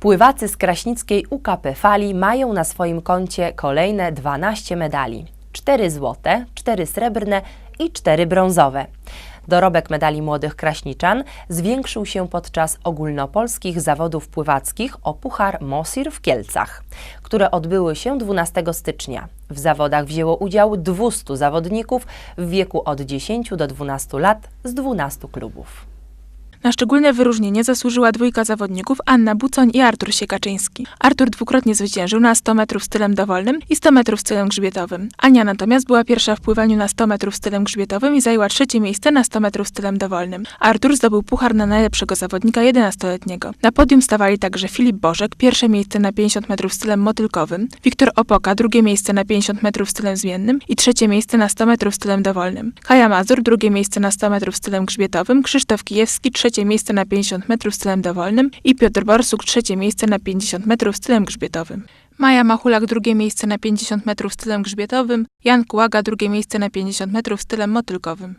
Pływacy z Kraśnickiej UKP Fali mają na swoim koncie kolejne 12 medali. 4 złote, 4 srebrne i 4 brązowe. Dorobek medali młodych kraśniczan zwiększył się podczas ogólnopolskich zawodów pływackich o Puchar Mosir w Kielcach, które odbyły się 12 stycznia. W zawodach wzięło udział 200 zawodników w wieku od 10 do 12 lat z 12 klubów. Na szczególne wyróżnienie zasłużyła dwójka zawodników Anna Bucoń i Artur Siekaczyński. Artur dwukrotnie zwyciężył na 100 metrów stylem dowolnym i 100 metrów stylem grzbietowym. Ania natomiast była pierwsza w pływaniu na 100 metrów stylem grzbietowym i zajęła trzecie miejsce na 100 metrów stylem dowolnym. Artur zdobył puchar na najlepszego zawodnika 11-letniego. Na podium stawali także Filip Bożek, pierwsze miejsce na 50 metrów stylem motylkowym, Wiktor Opoka, drugie miejsce na 50 metrów stylem zmiennym i trzecie miejsce na 100 metrów stylem dowolnym. Kaja Mazur, drugie miejsce na 100 metrów stylem grzbietowym, Krzysztof Kijewski, trzecie miejsce na 50 metrów stylem dowolnym i Piotr Borsuk, trzecie miejsce na 50 metrów stylem grzbietowym. Maja Machulak, drugie miejsce na 50 metrów stylem grzbietowym, Jan Kułaga, drugie miejsce na 50 metrów stylem motylkowym.